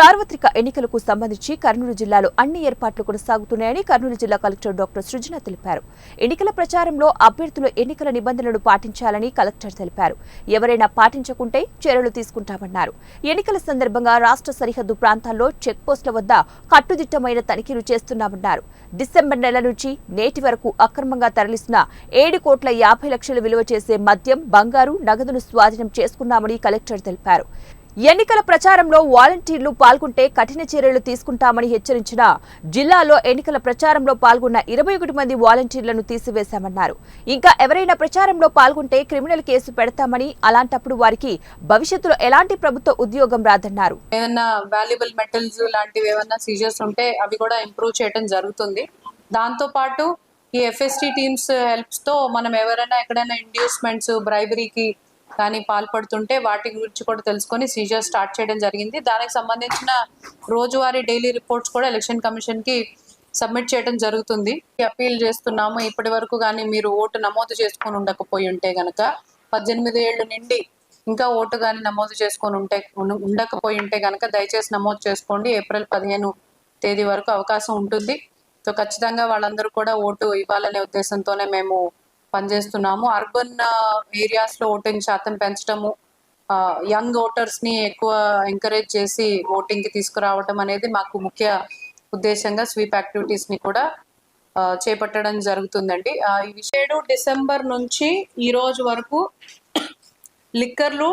సార్వత్రిక ఎన్నికలకు సంబంధించి కర్నూలు జిల్లాలో అన్ని ఏర్పాట్లు కొనసాగుతున్నాయని కర్నూలు జిల్లా కలెక్టర్ డాక్టర్ సృజన తెలిపారు. ఎన్నికల ప్రచారంలో అభ్యర్థులు ఎన్నికల నిబంధనలు పాటించాలని కలెక్టర్ తెలిపారు. ఎవరైనా పాటించకుంటే చర్యలు తీసుకుంటామన్నారు. ఎన్నికల సందర్భంగా రాష్ట్ర సరిహద్దు ప్రాంతాల్లో చెక్పోస్టుల వద్ద కట్టుదిట్టమైన తనిఖీలు చేస్తున్నామన్నారు. డిసెంబర్ నెల నుంచి నేటి వరకు అక్రమంగా తరలిస్తున్న ఏడు కోట్ల యాభై లక్షలు విలువ చేసే మద్యం బంగారు నగదును స్వాధీనం చేసుకున్నామని కలెక్టర్ తెలిపారు. ఎన్నికల ప్రచారంలో వాలంటీర్లు పాల్గొంటే కఠిన చర్యలు తీసుకుంటామని హెచ్చరించిన జిల్లాలో ఎన్నికల ప్రచారంలో పాల్గొన్న ఇరవై ఒకటి మంది వాలంటీర్లను తీసివేశామన్నారు. ఇంకా ఎవరైనా ప్రచారంలో పాల్గొంటే క్రిమినల్ కేసు పెడతామని అలాంటప్పుడు వారికి భవిష్యత్తులో ఎలాంటి ప్రభుత్వ ఉద్యోగం రాదన్నారు. ఏదైనా వాల్యుబుల్ మెటల్స్ లాంటివి ఏమన్నా సీజర్స్ ఉంటే అవి కూడా ఇంప్రూవ్ చేయడం జరుగుతుంది. దాంతో పాటు ఈ ఎఫ్ఎస్టీ టీమ్స్ హెల్ప్స్తో మనం ఎవరైనా ఎక్కడైనా ఇండ్యూస్మెంట్స్ బ్రైబరీకి కానీ పాల్పడుతుంటే వాటి గురించి కూడా తెలుసుకొని సీజర్ స్టార్ట్ చేయడం జరిగింది. దానికి సంబంధించిన రోజువారీ డైలీ రిపోర్ట్స్ కూడా ఎలక్షన్ కమిషన్కి సబ్మిట్ చేయడం జరుగుతుంది. అప్పీల్ చేస్తున్నాము. ఇప్పటి వరకు కానీ మీరు ఓటు నమోదు చేసుకొని ఉండకపోయి ఉంటే గనక పద్దెనిమిది ఏళ్ళు నిండి ఇంకా ఓటు కానీ నమోదు చేసుకొని ఉంటే ఉండకపోయి ఉంటే గనక దయచేసి నమోదు చేసుకోండి. ఏప్రిల్ పదిహేను తేదీ వరకు అవకాశం ఉంటుంది. సో ఖచ్చితంగా వాళ్ళందరూ కూడా ఓటు ఇవ్వాలనే ఉద్దేశంతోనే మేము పనిచేస్తున్నాము. అర్బన్ ఏరియాస్ uh, లో ఓటింగ్ శాతం పెంచడము యంగ్ ఓటర్స్ని ఎక్కువ ఎంకరేజ్ చేసి ఓటింగ్కి తీసుకురావడం అనేది మాకు ముఖ్య ఉద్దేశంగా స్వీప్ యాక్టివిటీస్ని కూడా చేపట్టడం జరుగుతుందండి. ఈ ఏడు డిసెంబర్ నుంచి ఈ రోజు వరకు లిక్కర్లు